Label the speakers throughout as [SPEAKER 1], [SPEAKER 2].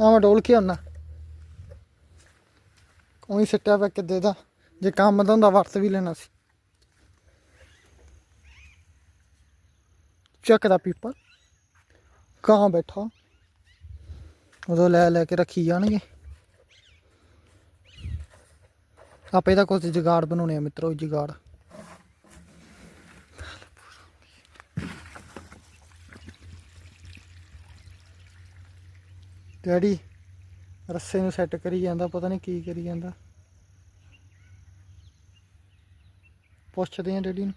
[SPEAKER 1] ਆਵਾਂ ਡੋਲ ਕੇ ਆਉਣਾ ਕੋਈ ਸਿੱਟਿਆ ਪਿਆ ਕਿੱਦੇ ਦਾ। ਜੇ ਕੰਮ ਦਾ ਹੁੰਦਾ, ਵਰਤ ਵੀ ਲੈਣਾ ਸੀ। ਚੱਕ ਪੀਪਲ ਪੀਪਾ। ਕਾਂ ਬੈਠਾ। ਉਦੋਂ ਲੈ ਲੈ ਕੇ ਰੱਖੀ ਜਾਣਗੇ। ਆਪੇ ਦਾ ਕੁਝ ਜੁਗਾੜ ਬਣਾਉਣੇ ਆ ਮਿੱਤਰੋ, ਜੁਗਾੜ। ਡੈਡੀ ਰੱਸੇ ਨੂੰ ਸੈੱਟ ਕਰੀ ਜਾਂਦਾ, ਪਤਾ ਨਹੀਂ ਕੀ ਕਰੀ ਜਾਂਦਾ। ਪੁੱਛਦੇ ਆ ਡੈਡੀ ਨੂੰ।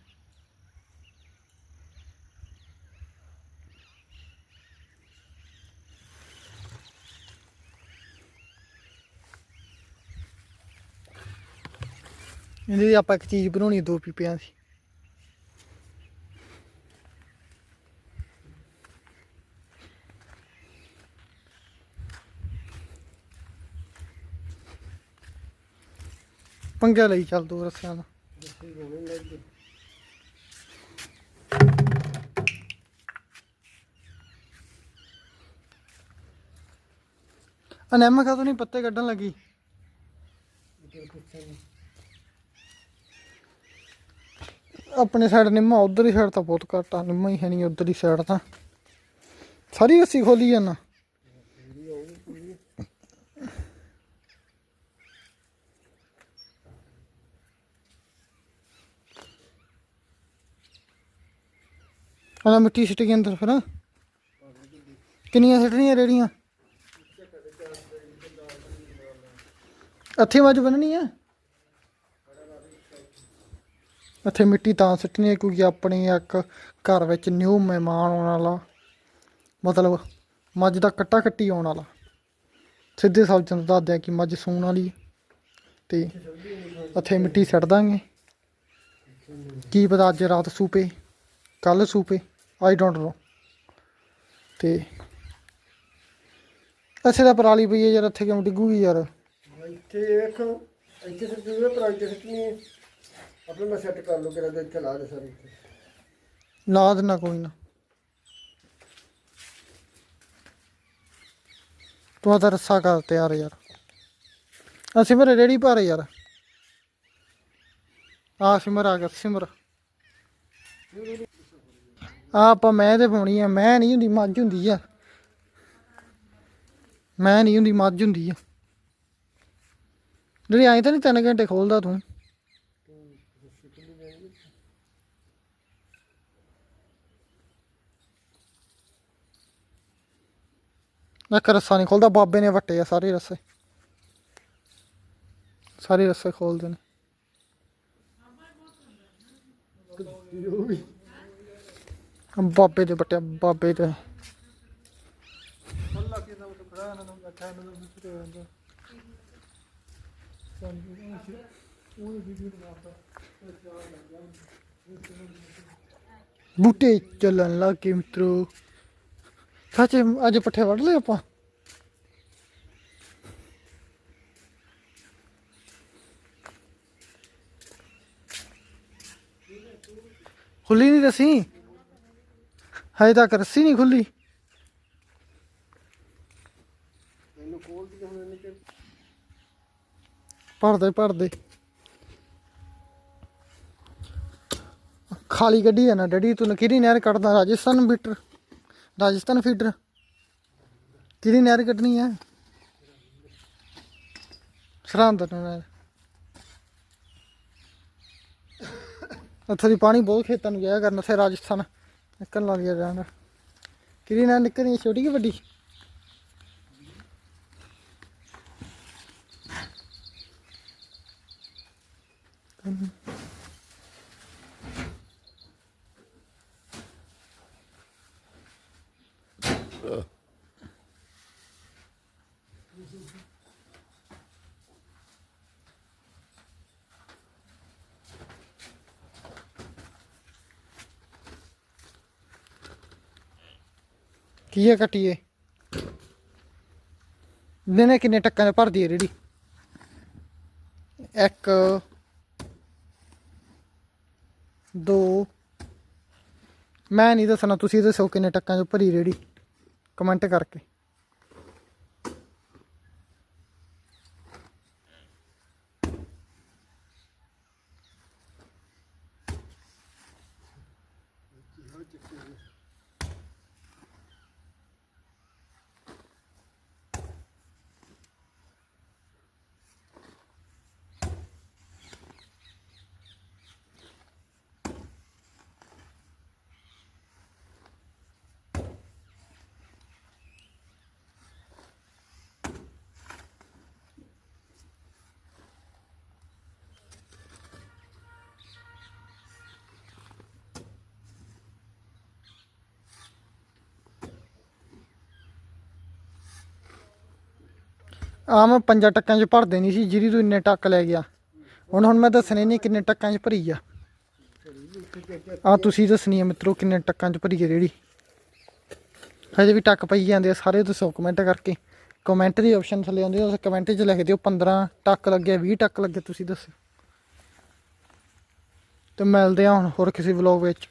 [SPEAKER 1] ਇਹਦੀ ਆਪਾਂ ਇੱਕ ਚੀਜ਼ ਬਣਾਉਣੀ, ਦੋ ਪੀਪਿਆਂ ਦੀ। ਪੰਗਾ ਲਈ ਚੱਲ ਦੋ ਰੱਸਿਆਂ ਦਾ। ਅਨੇਮਾ ਕਾ ਨਹੀਂ ਪੱਤੇ ਕੱਢਣ ਲੱਗੀ। ਆਪਣੇ ਸਾਈਡ ਨਿੰਮਾ, ਉਧਰ ਹੀ ਸਾਈਡ ਤਾਂ ਬਹੁਤ ਘੱਟ ਆ, ਨਿੰਮਾ ਹੀ ਹੈ ਨਹੀਂ, ਉਧਰ ਹੀ ਸਾਈਡ ਤਾਂ। ਸਾਰੀ ਰੱਸੀ ਖੋਲੀ ਜਾਣਾ ਹਾਂ ਮਿੱਟੀ ਸਿੱਟ ਗਈ ਅੰਦਰ ਫਿਰ। ਕਿੰਨੀਆਂ ਸਿੱਟਣੀਆਂ ਰੇੜੀਆਂ? ਇੱਥੇ ਮੱਝ ਬੰਨਣੀ ਆ? ਇੱਥੇ ਮਿੱਟੀ ਤਾਂ ਸਿੱਟਣੀ ਹੈ ਕਿਉਂਕਿ ਆਪਣੇ ਇੱਕ ਘਰ ਵਿੱਚ ਨਿਊ ਮਹਿਮਾਨ ਆਉਣ ਵਾਲਾ। ਮਤਲਬ ਮੱਝ ਦਾ ਕੱਟਾ ਕੱਟੀ ਆਉਣ ਵਾਲਾ। ਸਿੱਧੇ ਸਬਜ਼ ਨੂੰ ਦੱਸ ਦਿਆਂ ਕਿ ਮੱਝ ਸੂਣ ਵਾਲੀ ਤੇ ਇੱਥੇ ਮਿੱਟੀ ਸਿੱਟ ਦਾਂਗੇ। ਕੀ ਪਤਾ ਅੱਜ ਰਾਤ ਸੂਪੇ ਕੱਲ ਸੂਪੇ। I don't know. ਤੇ ਅੱਛਾ ਦਾ ਪਰਾਲੀ ਪਈ ਹੈ ਯਾਰ ਇੱਥੇ ਕਿਉਂ ਡਿੱਗੂਗੀ ਯਾਰ?
[SPEAKER 2] ਇੱਥੇ ਵੇਖ ਇੱਥੇ ਸਿੱਧੀ ਹੋਵੇ ਪਰ ਇੱਥੇ ਸਿੱਧੀ ਆਪਣੇ ਮੈਂ ਸੈੱਟ ਕਰ ਲਓ ਕਿਰਾ ਦੇ ਇੱਥੇ ਲਾ ਦੇ ਸਾਰੇ ਇੱਥੇ।
[SPEAKER 1] ਲਾ ਦੇਣਾ ਕੋਈ ਨਾ। ਤੂੰ ਤਾਂ ਰੱਸਾ ਕਰ ਤਿਆਰ ਯਾਰ। ਅਸੀਂ ਮੇਰੇ ਰੇੜੀ ਭਾਰੇ ਯਾਰ। ਆ ਸਿਮਰ ਆ ਗਿਆ ਸਿਮਰ। ਆ ਆਪਾਂ ਮੈਂ ਤੇ ਪਾਉਣੀ ਆ, ਮੈਂ ਨਹੀਂ ਹੁੰਦੀ, ਮੱਝ ਹੁੰਦੀ ਆ। ਮੈਂ ਨਹੀਂ ਹੁੰਦੀ, ਮੱਝ ਹੁੰਦੀ ਆ। ਜਿਹੜੀ ਐਂ ਤਾਂ ਨਹੀਂ ਤਿੰਨ ਘੰਟੇ ਖੋਲਦਾ ਤੂੰ? ਮੈਂ ਕਰ ਰੱਸਾ ਨਹੀਂ ਖੋਲਦਾ, ਬਾਬੇ ਨੇ ਵੱਟੇ ਆ ਸਾਰੇ ਰੱਸੇ। ਸਾਰੇ ਰੱਸੇ ਖੋਲਦੇ ਨੇ। ਬਾਬੇ ਦੇ ਵੱਟੇ ਬਾਬੇ ਦੇ ਬੂਟੇ ਚੱਲਣ ਲੱਗ ਗਏ ਮਿੱਤਰੋ ਸੱਚ ਅੱਜ ਪੱਠੇ ਵੱਢ ਲਏ ਆਪਾਂ ਖੁੱਲੀ ਨਹੀਂ ਰਸੀ ਹਜੇ ਤੱਕ ਰੱਸੀ ਨਹੀਂ ਖੁੱਲੀ।
[SPEAKER 2] ਇਹਨੂੰ ਖੋਲ ਦੀ ਹੁਣ ਇਹਨੇ ਕਿ
[SPEAKER 1] ਭਰਦੇ ਭਰਦੇ ਖਾਲੀ ਗੱਡੀ ਹੈ ਨਾ ਡੈਡੀ ਤੂੰ ਕਿਹੜੀ ਨਹਿਰ ਕੱਢਦਾ ਰਾਜਸਥਾਨ ਫੀਡਰ ਰਾਜਸਥਾਨ ਫੀਡਰ। ਕਿਹੜੀ ਨਹਿਰ ਕੱਢਣੀ ਹੈ? ਸਰਹੰਦ ਨਹਿਰ। ਉੱਥੇ ਦੀ ਪਾਣੀ ਬਹੁਤ ਖੇਤਾਂ ਨੂੰ ਜਾਇਆ ਕਰਨਾ ਉੱਥੇ ਰਾਜਸਥਾਨ। ਨਿਕਲਣ ਲੱਗ ਗਿਆ ਜਾਣਾ ਕਿਹੜੀ ਨਹਿਰ ਨਿਕਲਣੀ ਛੋਟੀ ਕਿ ਵੱਡੀ? ਕੀ ਹੈ ਕੱਟੀਏ। ਦਿਨੇ ਕਿੰਨੇ ਟੱਕਾਂ ਦੇ ਭਰਦੀ ਹੈ ਰੇੜੀ? ਇੱਕ, ਦੋ। ਮੈਂ ਨਹੀਂ ਦੱਸਣਾ ਤੁਸੀਂ ਦੱਸੋ ਕਿੰਨੇ ਟੱਕਾਂ 'ਚ ਭਰੀ ਰੇੜੀ। ਕਮੈਂਟ ਕਰਕੇ। ਆ ਮੈਂ ਪੰਜਾਂ ਟੱਕਾਂ 'ਚ ਭਰਦੇ ਨਹੀਂ ਸੀ ਜਿਹੜੀ ਤੂੰ ਇੰਨੇ ਟੱਕ ਲੈ ਗਿਆ। ਹੁਣ ਹੁਣ ਮੈਂ ਦੱਸਣੇ ਨਹੀਂ ਕਿੰਨੇ ਟੱਕਾਂ 'ਚ ਭਰੀ ਆ। ਆ ਤੁਸੀਂ ਦੱਸਣੀ ਆ ਮਿੱਤਰੋ ਕਿੰਨੇ ਟੱਕਾਂ 'ਚ ਭਰੀ ਆ ਜਿਹੜੀ। ਹਜੇ ਵੀ ਟੱਕ ਪਈ ਜਾਂਦੇ ਆ, ਸਾਰੇ ਦੱਸੋ ਕਮੈਂਟ ਕਰਕੇ। ਕਮੈਂਟ ਦੀ ਆਪਸ਼ਨ ਥੱਲੇ ਆਉਂਦੀ ਉਸ ਕਮੈਂਟ 'ਚ ਲਿਖ ਦਿਓ 15 ਟੱਕ ਲੱਗਿਆ 20 ਟੱਕ ਲੱਗਿਆ ਤੁਸੀਂ ਦੱਸੋ ਤੇ ਮਿਲਦੇ ਆ ਹੁਣ ਹੋਰ ਕਿਸੇ ਵਲੌਗ ਵਿੱਚ।